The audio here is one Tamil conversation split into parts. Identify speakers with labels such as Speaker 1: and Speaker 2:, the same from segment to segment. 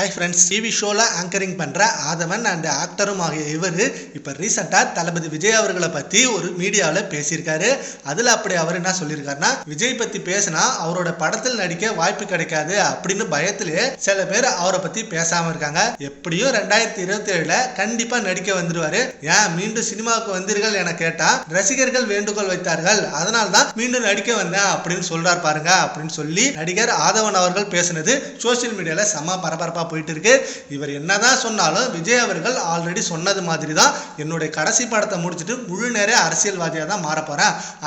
Speaker 1: ஹாய் ஃப்ரெண்ட்ஸ் டிவி ஷோவில் ஆங்கரிங் பண்ணுற ஆதவன் அண்ட் ஆக்டரும் ஆகிய இவர் இப்போ ரீசெண்டாக தளபதி விஜய் அவர்களை பற்றி ஒரு மீடியாவில் பேசியிருக்காரு. அதில் அப்படி அவர் என்ன சொல்லியிருக்காருன்னா விஜய் பற்றி பேசினா அவரோட படத்தில் நடிக்க வாய்ப்பு கிடைக்காது அப்படின்னு பயத்திலே சில பேர் அவரை பற்றி பேசாமல் இருக்காங்க. எப்படியும் ரெண்டாயிரத்தி இருபத்தி ஏழில் கண்டிப்பாக நடிக்க வந்துடுவார் ஏன் மீண்டும் சினிமாவுக்கு வந்தீர்கள் என கேட்டால் ரசிகர்கள் வேண்டுகோள் வைத்தார்கள். அதனால தான் மீண்டும் நடிக்க வந்தேன் அப்படின்னு சொல்கிறார் பாருங்க அப்படின்னு சொல்லி நடிகர் ஆதவன் அவர்கள் பேசினது சோஷியல் மீடியாவில் செம்ம பரபரப்பாக போயிட்டு இருக்கு இவர் என்னதான் சொன்னாலும் விஜய் அவர்கள் ஆல்ரெடி சொன்னது மாதிரி தான் என்னுடைய கடைசி படத்தை முடிச்சுட்டு முழு நேர அரசியல்வாதியாக தான் மாற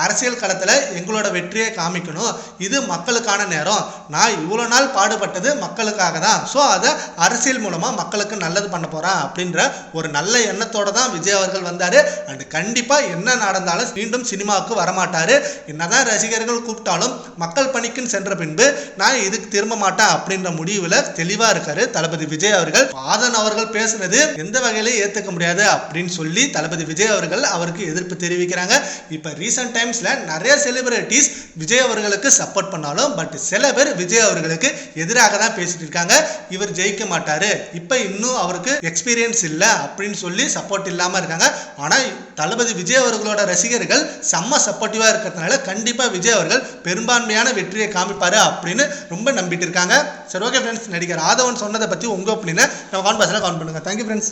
Speaker 1: அரசியல் களத்தில் எங்களோட வெற்றியை காமிக்கணும். இது மக்களுக்கான நேரம். நான் இவ்வளோ நாள் பாடுபட்டது மக்களுக்காக தான். ஸோ அதை அரசியல் மூலமாக மக்களுக்கு நல்லது பண்ண போகிறேன் அப்படின்ற ஒரு நல்ல எண்ணத்தோடு தான் விஜய் அவர்கள் வந்தார். அண்ட் கண்டிப்பாக என்ன நடந்தாலும் மீண்டும் சினிமாவுக்கு வரமாட்டார். என்னதான் ரசிகர்கள் கூப்பிட்டாலும் மக்கள் பணிக்குன்னு சென்ற பின்பு நான் இதுக்கு திரும்ப மாட்டேன் அப்படின்ற முடிவில் தெளிவாக இருக்காரு தளபதி விஜய் அவர்கள் ஆதன் அவர்கள் பேசுனது எந்த வகையில ஏத்துக்க முடியாது? அப்படின்னு சொல்லி தளபதி விஜய் அவர்கள் அவருக்கு எதிர்ப்பு தெரிவிக்கிறாங்க. இப்ப ரீசெண்ட் டைம்ஸ்ல நிறைய செலிபிரிட்டிஸ் விஜய் அவர்களுக்கு சப்போர்ட் பண்ணாலும் பட் சில பேர் விஜய் அவர்களுக்கு எதிராக தான் பேசிட்டு இருக்காங்க. இவர் ஜெயிக்க மாட்டாரு. இப்ப இன்னும் அவருக்கு எக்ஸ்பீரியன்ஸ் இல்லை அப்படின்னு சொல்லி சப்போர்ட் இல்லாம இருக்காங்க. ஆனா தளபதி விஜய் அவர்களோட ரசிகர்கள் செம்ம சப்போர்ட்டிவாக இருக்கிறதுனால கண்டிப்பாக விஜய் அவர்கள் பெரும்பான்மையான வெற்றியை காமிப்பாரு அப்படின்னு ரொம்ப நம்பிட்டு இருக்காங்க. சரி ஓகே ஃப்ரெண்ட்ஸ் நடிகர் ஆதவன் சொன்னதை பற்றி உங்கள் ஒப்பீனியனை நம்ம கான்பாஸில் பாஸில் பண்ணுங்கள் தேங்க்யூ ஃப்ரெண்ட்ஸ்